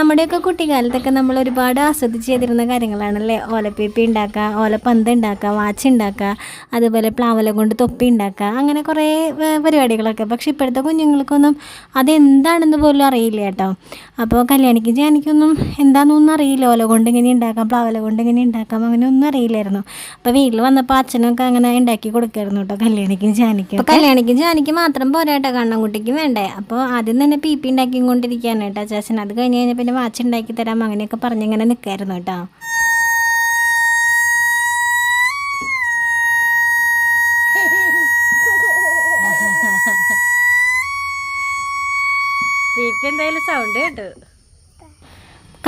നമ്മുടെയൊക്കെ കുട്ടിക്കാലത്തൊക്കെ നമ്മൾ ഒരുപാട് ആസ്വദിച്ച് ചെയ്തിരുന്ന കാര്യങ്ങളാണല്ലേ? ഓലപ്പേപ്പി ഉണ്ടാക്കുക ഓലപ്പന്ത് ഉണ്ടാക്കുക വാച്ച് ഉണ്ടാക്കുക അതുപോലെ പ്ലാവല കൊണ്ട് തൊപ്പി ഉണ്ടാക്കുക അങ്ങനെ കുറേ പരിപാടികളൊക്കെ. പക്ഷേ ഇപ്പോഴത്തെ കുഞ്ഞുങ്ങൾക്കൊന്നും അതെന്താണെന്ന് പോലും അറിയില്ല കേട്ടോ. അപ്പോൾ കല്യാണിക്ക് ജാനിക്കൊന്നും എന്താണെന്നൊന്നും അറിയില്ല. ഓല കൊണ്ട് ഇങ്ങനെ ഉണ്ടാക്കാം പ്ലാവല കൊണ്ട് ഇങ്ങനെ ഉണ്ടാക്കാം അങ്ങനെ ഒന്നും അറിയില്ലായിരുന്നു. അപ്പോൾ വീട്ടിൽ വന്നപ്പോൾ അച്ഛനൊക്കെ അങ്ങനെ ഉണ്ടാക്കി കൊടുക്കായിരുന്നു കേട്ടോ കല്യാണിക്കും ജാനിക്കും അപ്പോൾ കല്യാണിക്കും ജാനിക്ക് മാത്രം പോരാട്ടോ കണ്ണൻകുട്ടിക്ക് വേണ്ടേ? അപ്പോൾ ആദ്യം തന്നെ പി പി ഉണ്ടാക്കിക്കൊണ്ടിരിക്കുകയാണ് കേട്ടോ ചേച്ചൻ അത് കഴിഞ്ഞ് കഴിഞ്ഞാൽ പിന്നെ വാച്ച് ഉണ്ടാക്കി തരാം. അങ്ങനെയൊക്കെ പറഞ്ഞിങ്ങനെ നിൽക്കായിരുന്നു കേട്ടോ. എന്തായാലും സൗണ്ട് കേട്ടു.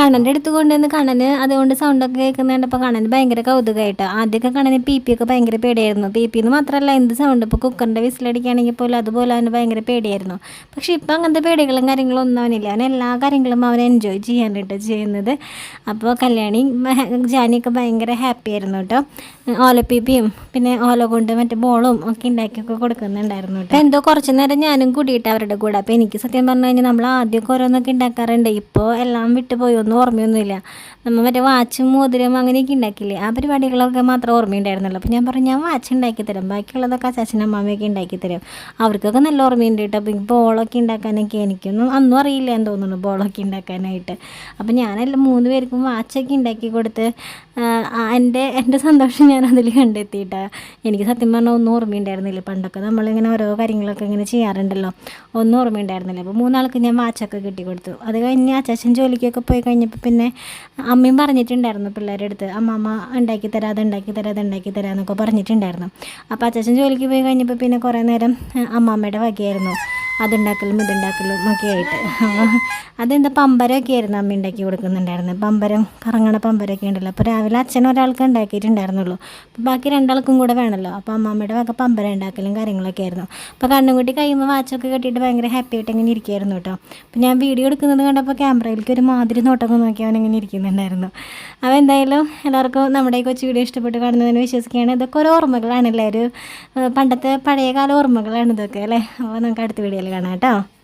കണ്ണന്റെ അടുത്ത് കൊണ്ടുവന്ന് കണ്ണന് അതുകൊണ്ട് സൗണ്ടൊക്കെ കേൾക്കുന്നുണ്ടപ്പോൾ കണ്ണന് ഭയങ്കര കൗതുകമായിട്ട് ആദ്യമൊക്കെ കണ്ണന് പി പി ഒക്കെ ഭയങ്കര പേടിയായിരുന്നു. പി പി എന്ന് മാത്രമല്ല എന്ത് സൗണ്ട് ഇപ്പോൾ കുക്കറിന്റെ വിസിലടിക്കുകയാണെങ്കിൽ പോലും അതുപോലെ അവന് ഭയങ്കര പേടിയായിരുന്നു. പക്ഷേ ഇപ്പം അങ്ങനത്തെ പേടികളും കാര്യങ്ങളും ഒന്നും അവനില്ല. അവൻ എല്ലാ കാര്യങ്ങളും അവൻ എൻജോയ് ചെയ്യാനായിട്ട് ചെയ്യുന്നത്. അപ്പോൾ കല്യാണി ജാനിയൊക്കെ ഭയങ്കര ഹാപ്പി ആയിരുന്നു കേട്ടോ. ഓലപ്പീപ്പിയും പിന്നെ ഓല കൊണ്ട് മറ്റേ ബോളും ഒക്കെ ഉണ്ടാക്കിയൊക്കെ കൊടുക്കുന്നുണ്ടായിരുന്നു കേട്ടോ. എന്തോ കുറച്ച് നേരം ഞാനും കൂടിയിട്ട് അവരുടെ കൂടെ. അപ്പോൾ എനിക്ക് സത്യം പറഞ്ഞു കഴിഞ്ഞാൽ നമ്മൾ ആദ്യമൊക്കെ ഓരോന്നൊക്കെ ഉണ്ടാക്കാറുണ്ട്. ഇപ്പോൾ എല്ലാം വിട്ടുപോയി. ഒന്നും ഓർമ്മയൊന്നുമില്ല. നമ്മൾ മറ്റേ വാച്ചും മോതിരം അങ്ങനെയൊക്കെ ഉണ്ടാക്കില്ലേ ആ പരിപാടികളൊക്കെ മാത്രം ഓർമ്മയുണ്ടായിരുന്നല്ലോ. അപ്പോൾ ഞാൻ പറഞ്ഞു ഞാൻ വാച്ച് ഉണ്ടാക്കി തരാം. ബാക്കിയുള്ളതൊക്കെ അച്ചാച്ചനും അമ്മയൊക്കെ ഉണ്ടാക്കി തരും. അവർക്കൊക്കെ നല്ല ഓർമ്മയുണ്ട് കേട്ടോ. അപ്പോൾ ബോളൊക്കെ ഉണ്ടാക്കാനൊക്കെ എനിക്കൊന്നും അന്നും അറിയില്ല എന്ന് തോന്നുന്നു ബോളൊക്കെ ഉണ്ടാക്കാനായിട്ട്. അപ്പോൾ ഞാനെല്ലാം മൂന്ന് പേർക്കും വാച്ചൊക്കെ ഉണ്ടാക്കി കൊടുത്ത് എന്റെ എന്റെ സന്തോഷം ഞാൻ അതിൽ കണ്ടെത്തിയിട്ടാണ് എനിക്ക് സത്യം പറഞ്ഞാൽ ഒന്നും ഓർമ്മയുണ്ടായിരുന്നില്ല. പണ്ടൊക്കെ നമ്മളിങ്ങനെ ഓരോ കാര്യങ്ങളൊക്കെ ഇങ്ങനെ ചെയ്യാറുണ്ടല്ലോ. ഒന്നും ഓർമ്മയുണ്ടായിരുന്നില്ല. അപ്പോൾ മൂന്നാൾക്ക് ഞാൻ വാച്ചൊക്കെ കിട്ടി കൊടുത്തു അത് കഴിഞ്ഞ് അച്ചാച്ചൻ ജോലിക്കൊക്കെ പോയി കഴിഞ്ഞപ്പോൾ പിന്നെ അമ്മയും പറഞ്ഞിട്ടുണ്ടായിരുന്നു പിള്ളേരുടെ അടുത്ത് അമ്മമ്മ ഉണ്ടാക്കി തരാം അത് ഉണ്ടാക്കി തരാം അത് ഉണ്ടാക്കി തരാം എന്നൊക്കെ പറഞ്ഞിട്ടുണ്ടായിരുന്നു. അപ്പോൾ അച്ചാച്ചൻ ജോലിക്ക് പോയി കഴിഞ്ഞപ്പോൾ പിന്നെ കുറേ നേരം അമ്മാമ്മയുടെ വകയായിരുന്നു. അതുണ്ടാക്കലും ഇതുണ്ടാക്കലും ഒക്കെ ആയിട്ട്. അതെന്താ? പമ്പരമൊക്കെ ആയിരുന്നു അമ്മ ഉണ്ടാക്കി കൊടുക്കുന്നുണ്ടായിരുന്നത്. പമ്പരം കറങ്ങണ പമ്പരമൊക്കെ ഉണ്ടല്ലോ. അപ്പോൾ രാവിലെ അച്ഛൻ ഒരാൾക്ക് ഉണ്ടാക്കിയിട്ടുണ്ടായിരുന്നുള്ളൂ. അപ്പോൾ ബാക്കി രണ്ടാൾക്കും കൂടെ വേണമല്ലോ. അപ്പോൾ അമ്മാമ്മയുടെ വക പമ്പരം ഉണ്ടാക്കലും കാര്യങ്ങളൊക്കെ ആയിരുന്നു. അപ്പോൾ കണ്ണുകുട്ടി കഴിയുമ്പോൾ വാച്ചൊക്കെ കെട്ടിയിട്ട് ഭയങ്കര ഹാപ്പി ആയിട്ട് ഇങ്ങനെ ഇരിക്കുമായിരുന്നു കേട്ടോ. അപ്പോൾ ഞാൻ വീഡിയോ എടുക്കുന്നത് കണ്ടപ്പോൾ ക്യാമറയിലേക്ക് ഒരു മാതിരി നോട്ടൊക്കെ നോക്കി അവൻ ഇങ്ങനെ ഇരിക്കുന്നുണ്ടായിരുന്നു. അപ്പോൾ എന്തായാലും എല്ലാവർക്കും നമ്മുടെ ഈ കൊച്ചു വീഡിയോ ഇഷ്ടപ്പെട്ട് കാണുന്നതിന് വിശ്വസിക്കുകയാണ്. ഇതൊക്കെ ഒരു ഓർമ്മകളാണല്ലേ ഒരു ഏഹ്, പണ്ടത്തെ പഴയകാല ഓർമ്മകളാണ് ഇതൊക്കെ അല്ലേ? അപ്പോൾ നമുക്ക് അടുത്ത വീഡിയോയിൽ കാണാം കേട്ടോ.